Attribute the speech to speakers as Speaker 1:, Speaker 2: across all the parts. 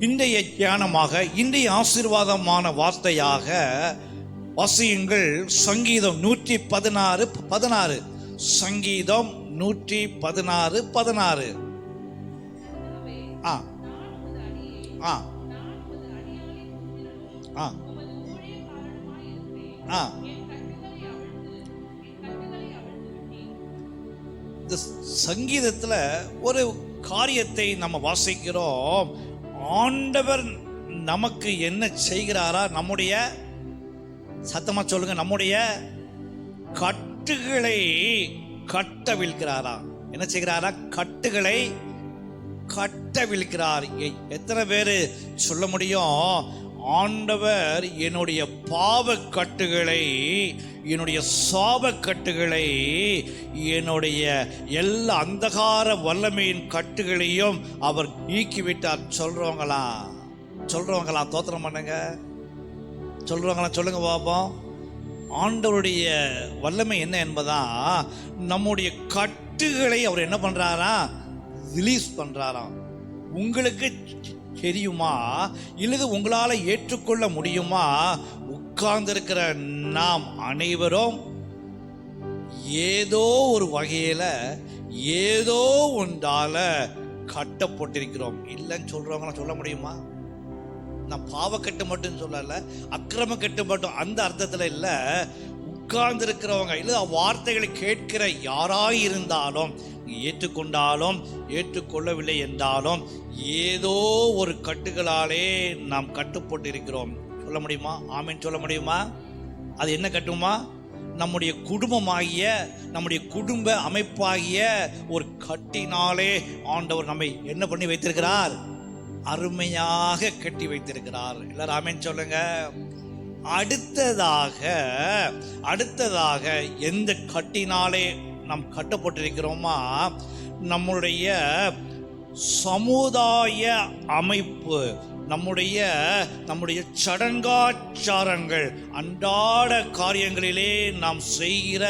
Speaker 1: இன்றைய தியானமாக இன்றைய ஆசீர்வாதமான வார்த்தையாக வசியுங்கள். சங்கீதம் நூற்றி பதினாறு. பதினாறு சங்கீதம் நூற்றி பதினாறு பதினாறு. ஆ. ஆ. ஆ. ஆ. இந்த சங்கீதத்தில் ஒரு காரியத்தை நம்ம வாசிக்கிறோம். ஆண்டவர் நமக்கு என்ன செய்கிறாரா நம்முடைய சத்தமா சொல்லுங்க நம்முடைய கட்டுகளை கட்டவிழ்கிறாரா என்ன செய்கிறாரா? கட்டுகளை கட்டவிழ்கிறார் எ- எத்தனை பேர் சொல்ல முடியும்? ஆண்டவர் என்னுடைய பாவக்கட்டுகளை என்னுடைய சாபக்கட்டுகளை என்னுடைய எல்லா அந்தகார வல்லமையின் கட்டுகளையும் அவர் நீக்கிவிட்டார். சொல்றவங்களா? சொல்றவங்களா? தோத்திரம் பண்ணுங்க. சொல்றவங்களா? சொல்லுங்க பாப்போம். ஆண்டவருடைய வல்லமை என்ன என்பதா? நம்முடைய கட்டுகளை அவர் என்ன பண்றாரா? ரிலீஸ் பண்றாராம். உங்களுக்கு தெரியுமா? இல்லது உங்களால ஏற்றுக்கொள்ள முடியுமா? உட்கார்ந்திருக்கிற நாம் அனைவரும் ஏதோ ஒரு வகையில ஏதோ ஒன்றால கட்டப்பட்டிருக்கிறோம். இல்லைன்னு சொல்றவங்கள சொல்ல முடியுமா? நான் பாவக்கட்டு மட்டும் சொல்லல அக்கிரம கட்டு மட்டும் அந்த அர்த்தத்துல இல்ல. உட்கார்ந்து இருக்கிறவங்க இல்ல வார்த்தைகளை கேட்கிற யாராய் இருந்தாலும் ஏற்றுக்கொண்டாலும் ஏற்றுக்கொள்ளவில்லை என்றாலும் ஏதோ ஒரு கட்டுகளாலே நாம் கட்டுப்பட்டு இருக்கிறோம் சொல்ல முடியுமா? ஆமீன். சொல்ல முடியுமா? அது என்ன கட்டுமா? நம்முடைய குடும்பமாகிய நம்முடைய குடும்ப அமைப்பாகிய ஒரு கட்டினாலே ஆண்டவர் நம்மை என்ன பண்ணி வைத்திருக்கிறார்? அருமையாக கட்டி வைத்திருக்கிறார். எல்லாரும் ஆமென் சொல்லுங்க. அடுத்ததாக அடுத்ததாக எந்த கட்டினாலே நாம் கட்டப்பட்டிருக்கிறோமா? நம்முடைய சமுதாய அமைப்பு நம்முடைய நம்முடைய சடங்காச்சாரங்கள் அன்றாட காரியங்களிலே நாம் செய்கிற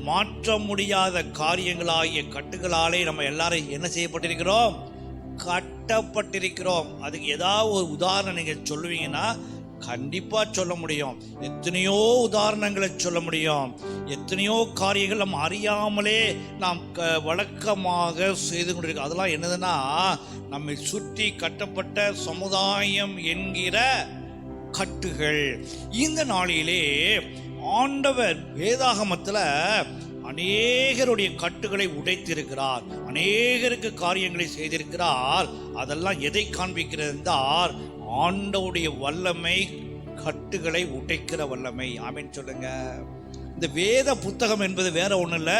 Speaker 1: மாற்ற முடியாத காரியங்களாகிய கட்டுகளாலே நம்ம எல்லாரும் என்ன செய்யப்பட்டிருக்கிறோம்? கட்டப்பட்டிருக்கிறோம். அதுக்கு ஏதாவது ஒரு உதாரணம் நீங்கள் சொல்லுவீங்கன்னா கண்டிப்பா சொல்ல முடியும். எத்தனையோ உதாரணங்களை சொல்ல முடியும். எத்தனையோ காரியங்கள் நம்ம அறியாமலே நாம் க வழக்கமாக செய்து கொண்டிருக்கோம் அதெல்லாம் என்னதுன்னா நம்மை சுற்றி கட்டப்பட்ட சமுதாயம் என்கிற கட்டுகள். இந்த நாளிலே ஆண்டவர் வேதாகமத்தில் அநேகருடைய கட்டுகளை உடைத்திருக்கிறார். அநேகருக்கு காரியங்களை செய்திருக்கிறார். அதெல்லாம் எதை காண்பிக்கிறது என்றால் ஆண்டவுடைய வல்லமை கட்டுகளை உடைக்கிற வல்லமை. ஆமின்னு சொல்லுங்க. இந்த வேத புத்தகம் என்பது வேற ஒன்றும் இல்லை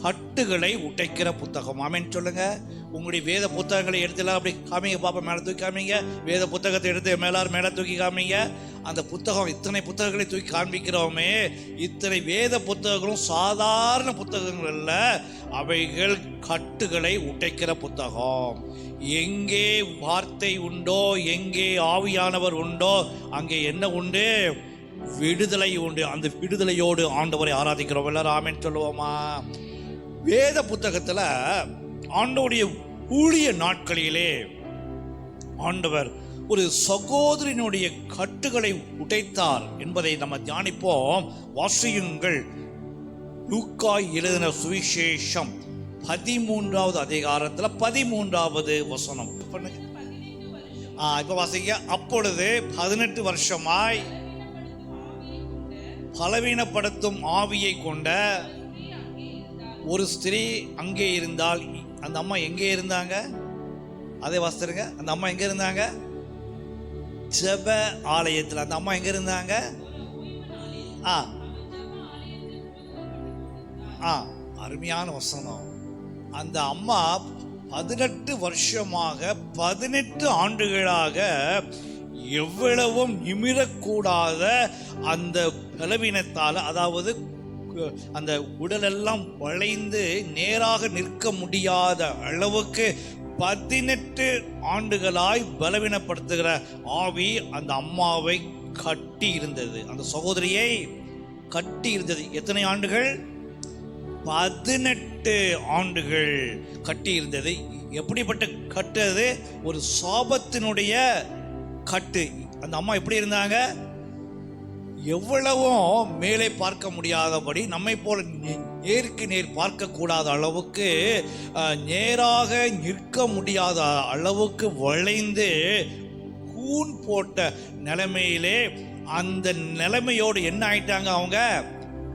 Speaker 1: கட்டுகளை உடைக்கிற புத்தகம். ஆமென். சொல்லுங்க. உங்களுடைய வேத புத்தகங்களை எடுத்துலாம். அப்படி காமிங்க பாப்பா மேலே தூக்கி காமிங்க. வேத புத்தகத்தை எடுத்து மேலார் மேலே தூக்கி காமிங்க. அந்த புத்தகம் இத்தனை புத்தகங்களை தூக்கி காண்பிக்கிறோமே. இத்தனை வேத புத்தகங்களும் சாதாரண புத்தகங்கள் அல்ல. அவைகள் கட்டுகளை உடைக்கிற புத்தகம். எங்கே வார்த்தை உண்டோ எங்கே ஆவியானவர் உண்டோ அங்கே என்ன உண்டு? விடுதலை உண்டு. அந்த விடுதலையோடு ஆண்டவரை ஆராதிக்கிறோம். எல்லாரும் ஆமென் சொல்லுவோமா? வேத புத்தகத்தில் ஆண்டவருடைய ஊழிய நாட்களிலே ஆண்டவர் ஒரு சகோதரனுடைய கட்டுகளை உடைத்தார் என்பதை நம்ம தியானிப்போம். வாசியுங்கள். லூக்காய் எழுதின சுவிசேஷம் பதிமூன்றாவது அதிகாரத்தில் பதிமூன்றாவது வசனம். பண்ணுங்க ஆ இப்ப வாசிங்க. அப்பொழுது பதினெட்டு வருஷமாய் பலவீனப்படுத்தும் ஆவியை கொண்ட ஒரு ஸ்திரீ அங்கே இருந்தால் அந்த அம்மா எங்கே இருந்தாங்க? அதே வாசித்துருங்க அந்த அம்மா எங்கே இருந்தாங்க? ஜப ஆலயத்தில். அந்த அம்மா எங்கே இருந்தாங்க? ஆ. ஆ அருமையான வசனம். அந்த அம்மா பதினெட்டு வருஷமாக பதினெட்டு ஆண்டுகளாக எவ்வளவும் நிமிரக்கூடாத அந்த பலவீனத்தால் அதாவது அந்த உடலெல்லாம் வளைந்து நேராக நிற்க முடியாத அளவுக்கு பதினெட்டு ஆண்டுகளாய் பலவீனப்படுத்துகிற ஆவி அந்த அம்மாவை கட்டி இருந்தது. அந்த சகோதரியை கட்டி இருந்தது. எத்தனை ஆண்டுகள்? பதினெட்டு ஆண்டுகள் கட்டி இருந்தது. எப்படிப்பட்ட கட்டு அது? ஒரு சாபத்தினுடைய கட்டு. அந்த அம்மா எப்படி இருந்தாங்க? எவ்வளவும் மேலே பார்க்க முடியாதபடி நம்மை போல நே- நேருக்கு நேர் பார்க்கக்கூடாத அளவுக்கு நேராக நிற்க முடியாத அளவுக்கு வளைந்து கூன் போட்ட நிலைமையிலே அந்த நிலைமையோடு என்ன ஆயிட்டாங்க அவங்க?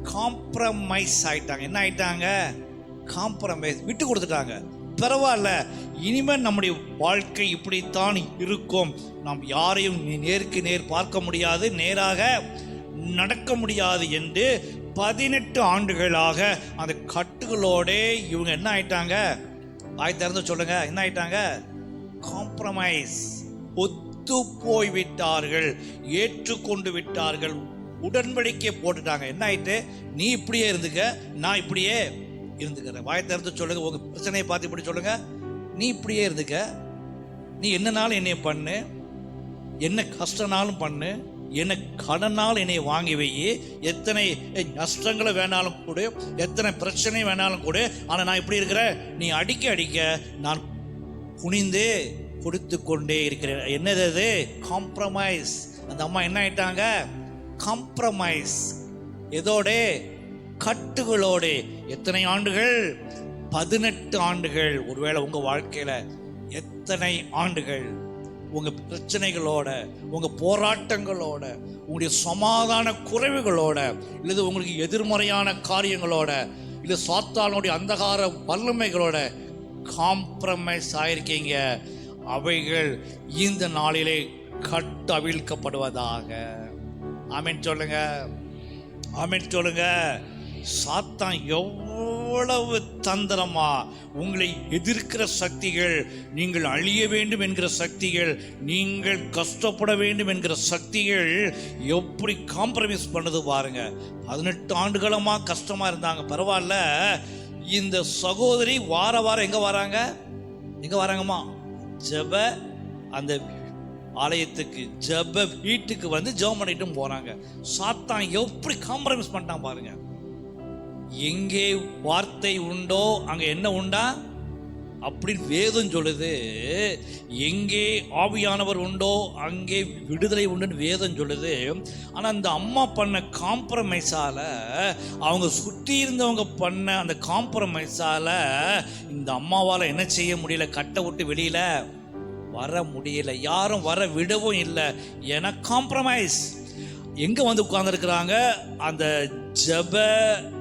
Speaker 1: காம்ப்ரமைஸ் ஆயிட்டாங்க. என்ன ஆயிட்டாங்க? காம்ப்ரமைஸ் விட்டு கொடுத்துட்டாங்க. பரவாயில்ல இனிமேல் நம்முடைய வாழ்க்கை இப்படித்தான் இருக்கும். நாம் யாரையும் நேருக்கு நேர் பார்க்க முடியாது. நேராக நடக்க முடியாது என்று பதினெட்டு ஆண்டுகளாக அந்த கட்டுகளோடே இவங்க என்ன ஆயிட்டாங்க? வாய் திறந்து சொல்லுங்க. என்ன ஆயிட்டாங்க? காம்ப்ரமைஸ் ஒத்து போய் விட்டார்கள் ஏற்றுக்கொண்டு விட்டார்கள் உடன்படிக்கை போட்டுட்டாங்க. என்ன ஆயிட்டு? நீ இப்படியே இருந்துக்க நான் இப்படியே இருந்துக்கிறேன். வாய் திறந்து சொல்லுங்க. உங்க பிரச்சனையை பார்த்து இப்படி சொல்லுங்க. நீ இப்படியே இருந்துக்க. நீ என்னனாலும் என்னைய பண்ணு. என்ன கஷ்டனாலும் பண்ணு. என்னை கடனால் என்னை வாங்கி வை எத்தனை நஷ்டங்களை வேணாலும் கொடு எத்தனை பிரச்சனை வேணாலும் கொடு ஆனால் நான் இப்படி இருக்கிறேன் நீ அடிக்க அடிக்க நான் குனிந்தே கொடுத்து கொண்டே இருக்கிறேன். என்னது அது? காம்ப்ரமைஸ் அந்த அம்மா என்ன ஆயிட்டாங்க? காம்ப்ரமைஸ் எதோட? கட்டுகளோடு. எத்தனை ஆண்டுகள்? பதினெட்டு ஆண்டுகள். ஒருவேளை உங்கள் வாழ்க்கையில் எத்தனை ஆண்டுகள்? உங்கள் பிரச்சனைகளோட உங்கள் போராட்டங்களோட உங்களுடைய சமாதான குறைவுகளோட இல்லது உங்களுக்கு எதிர்மறையான காரியங்களோட இல்லை சாத்தானுடைய அந்தகார வல்லமைகளோட காம்ப்ரமைஸ் ஆயிருக்கீங்க. அவைகள் இந்த நாளிலே கட்டவிழ்க்கப்படுவதாக. ஆமீன் சொல்லுங்க. ஆமீன் சொல்லுங்க. சாத்தான் எவ்வளவு தந்திரமா உங்களை எதிர்க்கிற சக்திகள் நீங்கள் அழிய வேண்டும் என்கிற சக்திகள் நீங்கள் கஷ்டப்பட வேண்டும் என்கிற சக்திகள் எப்படி காம்ப்ரமைஸ் பண்ணுது பாருங்க. பதினெட்டு ஆண்டுகளமாக கஷ்டமா இருந்தாங்க. பரவாயில்ல. இந்த சகோதரி வார வாரம் எங்க வராங்க? எங்க வராங்கம்மா? ஜெப அந்த ஆலயத்துக்கு ஜெப வீட்டுக்கு வந்து ஜெபம் பண்ணிட்டும் போறாங்க. சாத்தான் எப்படி காம்ப்ரமைஸ் பண்ணிட்டான் பாருங்க. எங்கே வார்த்தை உண்டோ அங்க என்ன உண்டா? அப்படின்னு வேதம் சொல்லுது. எங்கே ஆவியானவர் உண்டோ அங்கே விடுதலை உண்டுன்னு வேதம் சொல்லுது. ஆனால் அந்த அம்மா பண்ண காம்ப்ரமைஸால அவங்க சுற்றி இருந்தவங்க பண்ண அந்த காம்ப்ரமைஸால இந்த அம்மாவால் என்ன செய்ய முடியல? கட்டை விட்டு வெளியில வர முடியல. யாரும் வர விடவும் இல்லை. ஏன்னா காம்ப்ரமைஸ் எங்க வந்து உட்கார்ந்துருக்கிறாங்க? அந்த ஜெப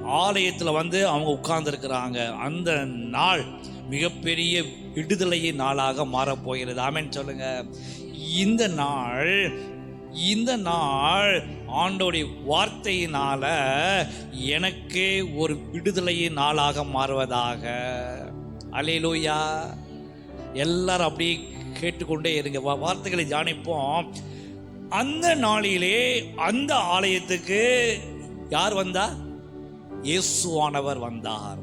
Speaker 1: ஆலயத்தில் வந்து அவங்க உட்கார்ந்துருக்கிறாங்க. அந்த நாள் மிகப்பெரிய விடுதலையை நாளாக மாறப் போகிறது. சொல்லுங்க. இந்த நாள் இந்த நாள் ஆண்டோடைய வார்த்தையினால எனக்கு ஒரு விடுதலையின் நாளாக மாறுவதாக. அலையிலூயா எல்லாரும் அப்படியே கேட்டுக்கொண்டே இருங்க. வார்த்தைகளை தியானிப்போம். அந்த நாளிலே அந்த ஆலயத்துக்கு யார் வந்தா? இயேசுவானவர் வந்தார்.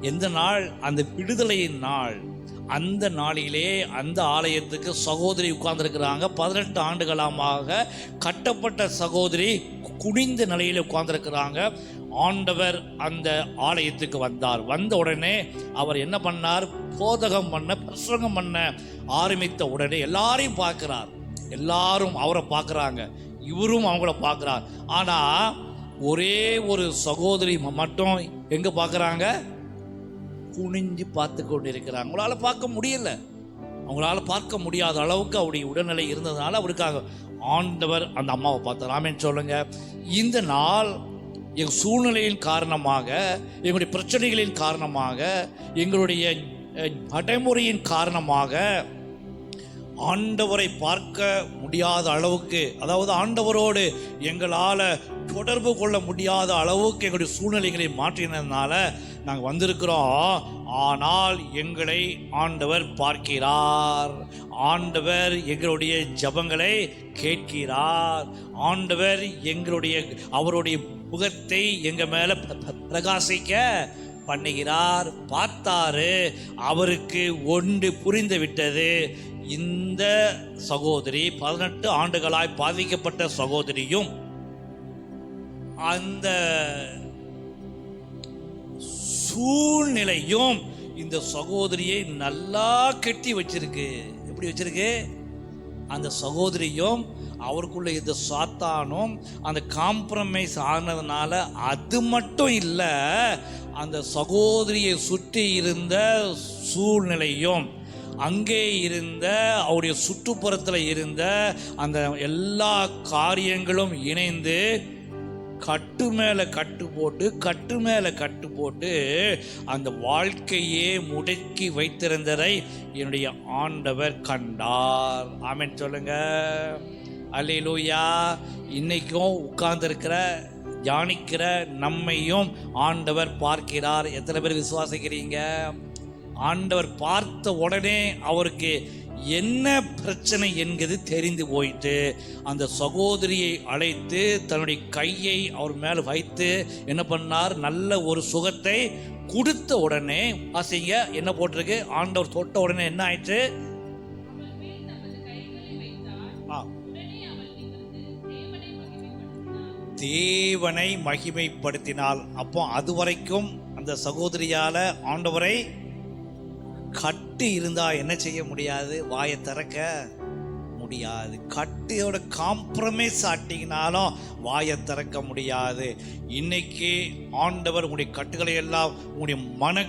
Speaker 1: எந்த நாள்? அந்த விடுதலையின் நாள். அந்த நாளிலே அந்த ஆலயத்துக்கு சகோதரி உட்கார்ந்துருக்கிறாங்க. பதினெட்டு ஆண்டுகளமாக கட்டப்பட்ட சகோதரி குனிந்த நிலையில் உட்கார்ந்துருக்கிறாங்க. ஆண்டவர் அந்த ஆலயத்துக்கு வந்தார். வந்த உடனே அவர் என்ன பண்ணார்? போதகம் பண்ண பிரசங்கம் பண்ண ஆரம்பித்த உடனே எல்லாரையும் பார்க்கிறார். எல்லாரும் அவரை பார்க்குறாங்க. இவரும் அவங்கள பார்க்குறார் ஆனால் ஒரே ஒரு சகோதரி மட்டும் எங்கே பார்க்குறாங்க? குனிஞ்சு பார்த்து கொண்டு இருக்கிறாங்க அவங்களால பார்க்க முடியல. அவங்களால பார்க்க முடியாத அளவுக்கு அவருடைய உடல்நிலை இருந்ததுனால அவருக்காக ஆண்டவர் அந்த அம்மாவை பார்த்தார். ஆமென் சொல்லுங்க. இந்த நாள் எங்கள் சூழ்நிலையின் காரணமாக எங்களுடைய பிரச்சனைகளின் காரணமாக எங்களுடைய நடைமுறையின் காரணமாக ஆண்டவரை பார்க்க முடியாத அளவுக்கு அதாவது ஆண்டவரோடு எங்களால் தொடர்பு கொள்ள முடியாத அளவுக்கு எங்களுடைய சூழ்நிலைகளை மாற்றினதுனால நாங்கள் வந்திருக்கிறோம். ஆனால் எங்களை ஆண்டவர் பார்க்கிறார். ஆண்டவர் எங்களுடைய ஜபங்களை கேட்கிறார். ஆண்டவர் எங்களுடைய அவருடைய முகத்தை எங்கள் மேலே ப- பிரகாசிக்க பண்ணுகிறார். பார்த்தாரு. அவருக்கு ஒன்று புரிந்து விட்டது இந்த சகோதரி பதினெட்டு ஆண்டுகளாய் பாதிக்கப்பட்ட சகோதரியும் அந்த சூழ்நிலையும் இந்த சகோதரியை நல்லா கட்டி வச்சிருக்கு. எப்படி வச்சிருக்கு? அந்த சகோதரியும் அவருக்குள்ள இந்த சாத்தானும் அந்த காம்ப்ரமைஸ் ஆனதுனால அது மட்டும் இல்லை அந்த சகோதரியை சுற்றி இருந்த சூழ்நிலையும் அங்கே இருந்த அவருடைய சுற்றுப்புறத்தில் இருந்த அந்த எல்லா காரியங்களும் இணைந்து கட்டு மேலே கட்டு போட்டு கட்டு மேலே கட்டு போட்டு அந்த வாழ்க்கையே முடக்கி வைத்திருந்ததை என்னுடைய ஆண்டவர் கண்டார். ஆமேன். சொல்லுங்க. அல்லேலூயா. இன்னைக்கும் உட்கார்ந்துருக்கிற தியானிக்கிற நம்மையும் ஆண்டவர் பார்க்கிறார். எத்தனை பேர் விசுவாசிக்கிறீங்க? ஆண்டவர் பார்த்த உடனே அவருக்கு என்ன பிரச்சனை என்கிறது தெரிந்து போயிட்டு அந்த சகோதரியை அழைத்து தன்னுடைய கையை அவர் மேலே வைத்து என்ன பண்ணார்? நல்ல ஒரு சுகத்தை கொடுத்த உடனே ஆசைங்க என்ன போட்டிருக்கு? ஆண்டவர் தொட்ட உடனே என்ன ஆயிட்டு தேவனை மகிமைப்படுத்தினால் அப்போ அது வரைக்கும் அந்த சகோதரியால ஆண்டவரை கட்டு இருந்தால் என்ன செய்ய முடியாது? வாயை திறக்க முடியாது. கட்டியோட காம்ப்ரமைஸ் ஆட்டிங்கனாலும் வாயை திறக்க முடியாது. இன்னைக்கு ஆண்டவர் உங்களுடைய கட்டுகளை எல்லாம் உங்களுடைய மன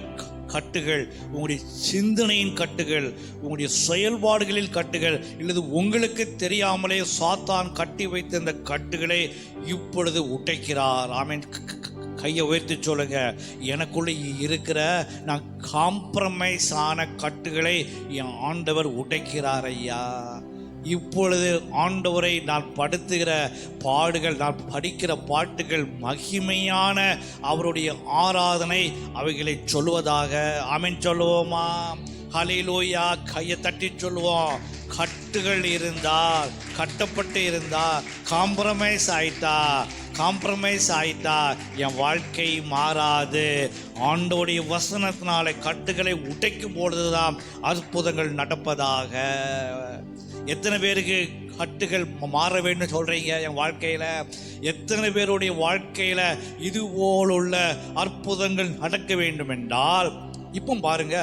Speaker 1: கட்டுகள் உங்களுடைய சிந்தனையின் கட்டுகள் உங்களுடைய செயல்பாடுகளில் கட்டுகள் இல்லது உங்களுக்கு தெரியாமலே சாத்தான் கட்டி வைத்த இந்த கட்டுகளை இப்பொழுது உடைக்கிறார். ஆமீன். கையை உயர்த்தி சொல்லுங்க. எனக்குள்ள இருக்கிற நான் காம்ப்ரமைஸ் ஆன கட்டுகளை என் ஆண்டவர் உடைக்கிறார் ஐயா. இப்பொழுது ஆண்டவரை நான் படுத்துகிற பாடுகள் நான் படிக்கிற பாட்டுகள் மகிமையான அவருடைய ஆராதனை அவைகளை சொல்வதாக அமைன் சொல்லுவோமா? ஹலிலூயா கையை தட்டி சொல்லுவோம். கட்டுகள் இருந்தால் கட்டப்பட்டு இருந்தா காம்ப்ரமைஸ் ஆயிட்டா காம்ப்ரமைஸ் ஆயிட்டா என் வாழ்க்கை மாறாது. ஆண்டோடைய வசனத்தினால கட்டுகளை உடைக்கும் பொழுதுதான் அற்புதங்கள் நடப்பதாக. எத்தனை பேருக்கு கட்டுகள் மாற வேண்டும் சொல்கிறீங்க என் வாழ்க்கையில்? எத்தனை பேருடைய வாழ்க்கையில் இது போலுள்ள அற்புதங்கள் நடக்க வேண்டும் என்றால் இப்போ பாருங்க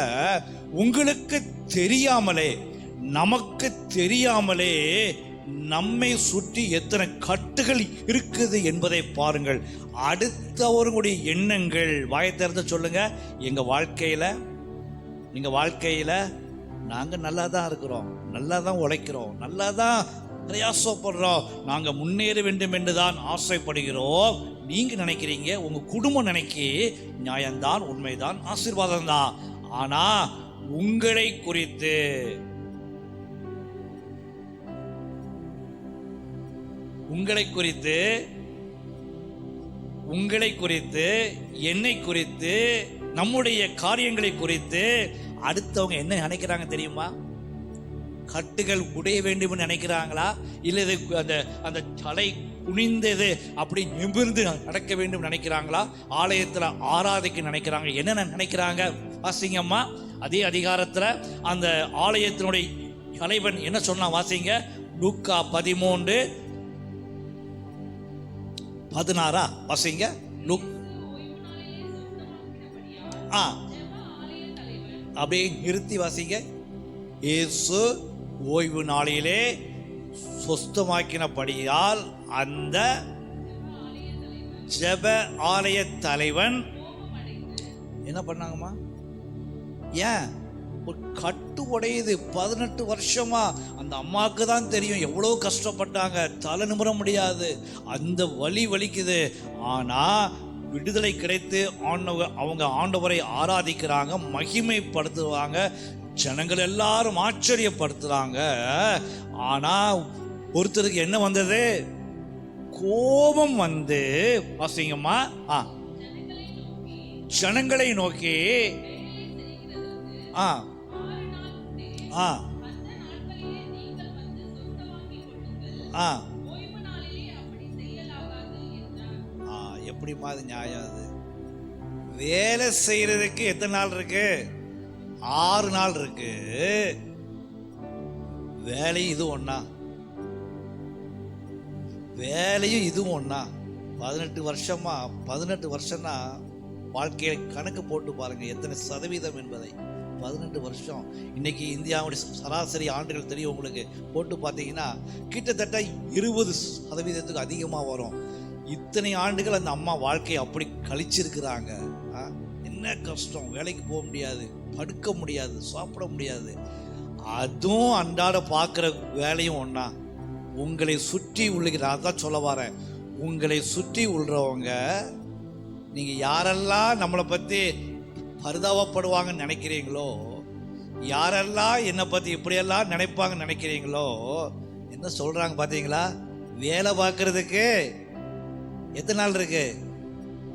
Speaker 1: உங்களுக்கு தெரியாமலே நமக்கு தெரியாமலே நம்மை சுற்றி எத்தனை கட்டுகள் இருக்குது என்பதை பாருங்கள். அடுத்தவர்களுடைய எண்ணங்கள் வாயை திறந்து சொல்லுங்க. எங்க வாழ்க்கையில எங்கள் வாழ்க்கையில நாங்கள் நல்லா தான் இருக்கிறோம். நல்லா தான் உழைக்கிறோம். நல்லா தான் பிரயாசப்படுறோம். நாங்கள் முன்னேற வேண்டும் என்று தான் ஆசைப்படுகிறோம். நீங்கள் நினைக்கிறீங்க உங்கள் குடும்பம் நினைக்கி நியாயம்தான் உண்மைதான் ஆசீர்வாதம் தான் ஆனால் உங்களை குறித்து உங்களை குறித்து உங்களை குறித்து என்னை குறித்து நம்முடைய காரியங்களை குறித்து அடுத்தவங்க என்ன நினைக்கிறாங்க தெரியுமா? கட்டுகள் உடைய வேண்டும் நினைக்கிறாங்களா? இல்லை இது அந்த அந்த தலை குனிந்தது அப்படி நிமிர்ந்து நடக்க வேண்டும் நினைக்கிறாங்களா? ஆலயத்தில் ஆராதிக்க நினைக்கிறாங்க. என்ன நினைக்கிறாங்க? வாசிங்கம்மா அதே அதிகாரத்தில் அந்த ஆலயத்தினுடைய தலைவன் என்ன சொன்னா வாசிங்க. லூக்கா பதிமூன்று பதினாறா? வாசிங்க. லுக். ஆ. அப்படியே நிறுத்தி வாசிங்க. இயேசு ஓய்வு நாளிலே சொஸ்தமாக்கினபடியால் அந்த ஜெப ஆலய தலைவன் என்ன பண்ணாங்கம்மா? ஏன்? ஒரு கட்டு உடையுது பதினெட்டு வருஷமா அந்த அம்மாவுக்கு தான் தெரியும். எவ்வளோ கஷ்டப்பட்டாங்க. தலை நிமிர முடியாது. அந்த வலி வலிக்குது. ஆனால் விடுதலை கிடைத்து ஆண்டவ அவங்க ஆண்டவரை ஆராதிக்கிறாங்க மகிமைப்படுத்துவாங்க. ஜனங்கள் எல்லாரும் ஆச்சரியப்படுத்துகிறாங்க ஆனால் ஒருத்தருக்கு என்ன வந்தது? கோபம் வந்து வாசிங்கம்மா. ஆ. ஜனங்களை நோக்கி. ஆ. ஆ. ஆ. ஆ எப்படிம்மா அது நியாயம் அது? வேலை செய்யறதுக்கு எத்தனை நாள் இருக்கு? ஆறு நாள் இருக்கு. வேலையும் இது ஒன்றா வேலையும் இதுவும் ஒன்றா பதினெட்டு வருஷமா பதினெட்டு வருஷம்னா வாழ்க்கையை கணக்கு போட்டு பாருங்க எத்தனை சதவீதம் என்பதை. பதினெட்டு வருஷம். இன்னைக்கு இந்தியாவுடைய சராசரி ஆண்டுகள் தெரியும் உங்களுக்கு. போட்டு பார்த்தீங்கன்னா கிட்டத்தட்ட இருபது சதவீதத்துக்கு அதிகமாக வரும். இத்தனை ஆண்டுகள் அந்த அம்மா வாழ்க்கையை அப்படி கழிச்சிருக்கிறாங்க. என்ன கஷ்டம்? வேலைக்கு போக முடியாது. படுக்க முடியாது. சாப்பிட முடியாது. அதுவும் அன்றாட பார்க்குற வேலையும் ஒன்றா உங்களை சுற்றி உள்ள நான் தான் சொல்ல வரேன். உங்களை சுற்றி உள்ளவங்க நீங்கள் யாரெல்லாம் நம்மளை பற்றி பரிதாபப்படுவாங்கன்னு நினைக்கிறீங்களோ? யாரெல்லாம் என்னை பற்றி இப்படியெல்லாம் நினைப்பாங்கன்னு நினைக்கிறீங்களோ? என்ன சொல்கிறாங்க பார்த்தீங்களா வேலை பார்க்குறதுக்கு எத்தனை நாள் இருக்கு?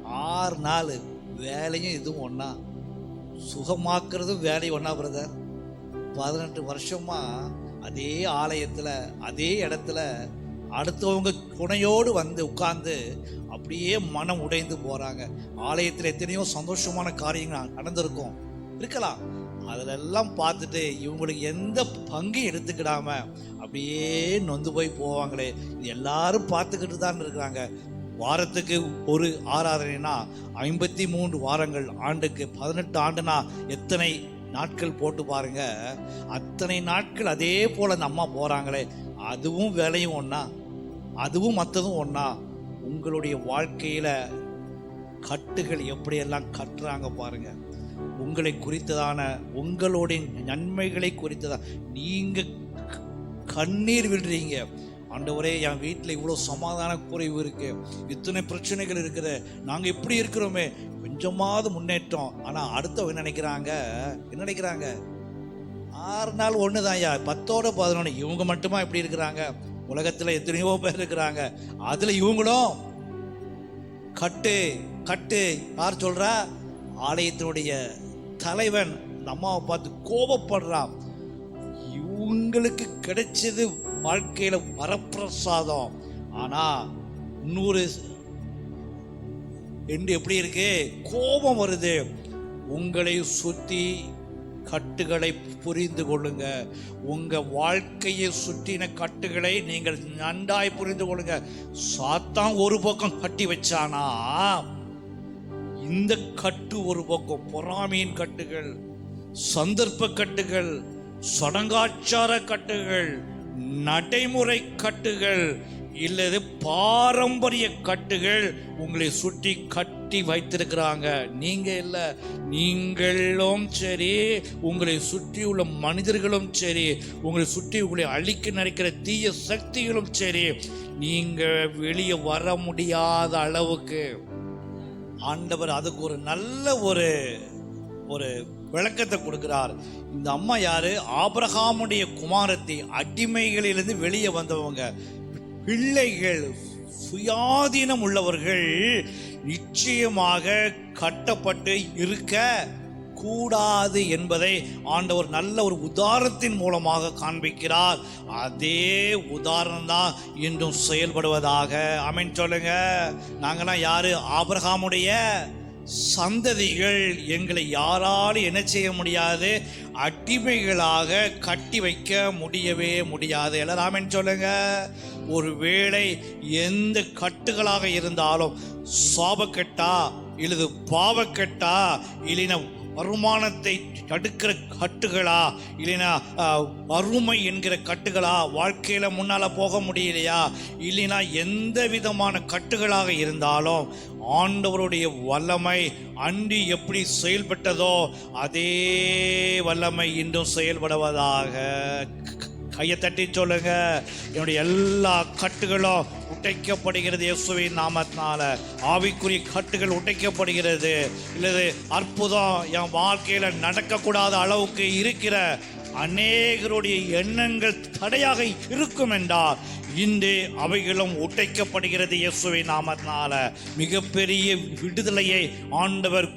Speaker 1: ஆறு நாள். வேலையும் இதுவும் ஒன்றா சுகமாக்குறதும் வேலையும் ஒன்றா பிரதர் பதினெட்டு வருஷமாக அதே ஆலயத்தில் அதே இடத்துல அடுத்தவங்க துணையோடு வந்து உட்கார்ந்து அப்படியே மனம் உடைந்து போகிறாங்க ஆலயத்தில் எத்தனையோ சந்தோஷமான காரியங்கள் நடந்திருக்கும். இருக்கலாம். அதிலெல்லாம் பார்த்துட்டு இவங்களுக்கு எந்த பங்கும் எடுத்துக்கிடாம அப்படியே நொந்து போய் போவாங்களே. இது எல்லாரும் பார்த்துக்கிட்டு தான் இருக்கிறாங்க. வாரத்துக்கு ஒரு ஆராதனைனா ஐம்பத்தி மூன்று வாரங்கள் ஆண்டுக்கு பதினெட்டு ஆண்டுனா எத்தனை நாட்கள் போட்டு பாருங்க. அத்தனை நாட்கள் அதே போல அந்த அம்மா போறாங்களே. அதுவும் வேலையும் ஒன்றா அதுவும் மற்றதும் ஒன்றா உங்களுடைய வாழ்க்கையில் கட்டுகள் எப்படியெல்லாம் கட்டுறாங்க பாருங்கள் உங்களை குறித்ததான உங்களுடைய நன்மைகளை குறித்ததான் நீங்கள் கண்ணீர் விடுறீங்க. ஆண்டவரே என் வீட்டில் இவ்வளோ சமாதான குறைவு இருக்குது இத்தனை பிரச்சனைகள் இருக்குது. நாங்கள் எப்படி இருக்கிறோமே. கொஞ்சமாவது முன்னேற்றம். ஆனால் அடுத்தவங்க நினைக்கிறாங்க? என்ன நினைக்கிறாங்க? ஆறு நாள் ஒன்று தான் ஐயா பத்தோட பதினொன்று இவங்க மட்டுமா இப்படி இருக்கிறாங்க? உலகத்தில் எத்தனையோ பேர் இருக்கிறாங்க. அதில் இவங்களும் கட்டு கட்டு. யார் சொல்கிறா ஆலயத்தினுடைய தலைவன். இந்த அம்மாவை பார்த்து கோபப்படுறான். இவங்களுக்கு கிடைச்சது வாழ்க்கையில் வரப்பிரசாதம். ஆனால் இன்னொரு என்று எப்படி இருக்கு? கோபம் வருது. உங்களை சுற்றி கட்டுகளை புரிந்து கொள்ளுங்க. உங்க வாழ்க்கையை சுற்றின கட்டுகளை நீங்கள் நன்றாய் புரிந்து கொள்ளுங்க. சாத்தான் ஒரு பக்கம் கட்டி வச்சானா? இந்த கட்டு ஒரு பக்கம். பொறாமையின் கட்டுகள் சந்தர்ப்ப கட்டுகள் சடங்காச்சார கட்டுகள் நடைமுறை கட்டுகள் இல்லது பாரம்பரிய கட்டுகள் உங்களை சுற்றி கட்டு வைத்திருக்கிறாங்க. நீங்க இல்ல நீங்களும் சரி உங்களை சுற்றி உள்ள மனிதர்களும் சரி உங்களை சுற்றி உங்களை அழிக்க நினைக்கிற தீய சக்திகளும் சரி நீங்க வெளியே வர முடியாத அளவுக்கு ஆண்டவர் அதுக்கு ஒரு நல்ல ஒரு ஒரு விளக்கத்தை கொடுக்கிறார். இந்த அம்மா யாரு? ஆபரகாமுடைய குமாரத்தை அடிமைகளிலிருந்து வெளியே வந்தவங்க. பிள்ளைகள் சுயாதீனம் உள்ளவர்கள் நிச்சயமாக கட்டப்பட்டு இருக்க கூடாது என்பதை ஆண்டவர் நல்ல ஒரு உதாரணத்தின் மூலமாக காண்பிக்கிறார். அதே உதாரணம் தான் இன்றும் செயல்படுவதாக. அமைன் சொல்லுங்க. நாங்களாம் யாரு? ஆபிரகாமுடைய சந்ததிகள். எங்களை யாராலும் என்ன செய்ய முடியாது? அடிமைகளாக கட்டி வைக்க முடியவே முடியாது. எல்லாரும் சொல்லுங்க. ஒருவேளை எந்த கட்டுகளாக இருந்தாலும் சாபக்கட்டா இல்லது பாவக்கட்டா இல்லைனா வருமானத்தை தடுக்கிற கட்டுகளா இல்லைனா வறுமை என்கிற கட்டுகளா வாழ்க்கையில் முன்னால் போக முடியலையா? இல்லைனா எந்த விதமான கட்டுகளாக இருந்தாலும் ஆண்டவருடைய வல்லமை அன்றி எப்படி செயல்பட்டதோ அதே வல்லமை இன்றும் செயல்படுவதாக கையை தட்டி சொல்லுங்க. என்னுடைய எல்லா கட்டுகளும் உடைக்கப்படுகிறது இயேசுவின் நாமத்தினால. ஆவிக்குரிய கட்டுகள் உடைக்கப்படுகிறது. இல்லது அற்புதம் என் வாழ்க்கையில் நடக்கக்கூடாத அளவுக்கு இருக்கிற அநேகருடைய எண்ணங்கள் தடையாக இருக்கும் என்றால் இன்று அவைகளும் உடைக்கப்படுகிறது இயேசுவின் நாமத்தினால. மிகப்பெரிய விடுதலையை ஆண்டவர்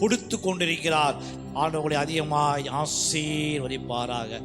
Speaker 1: கொடுத்து கொண்டிருக்கிறார். ஆண்டவர்களை அதிகமாக ஆசீர்வதிப்பாராக.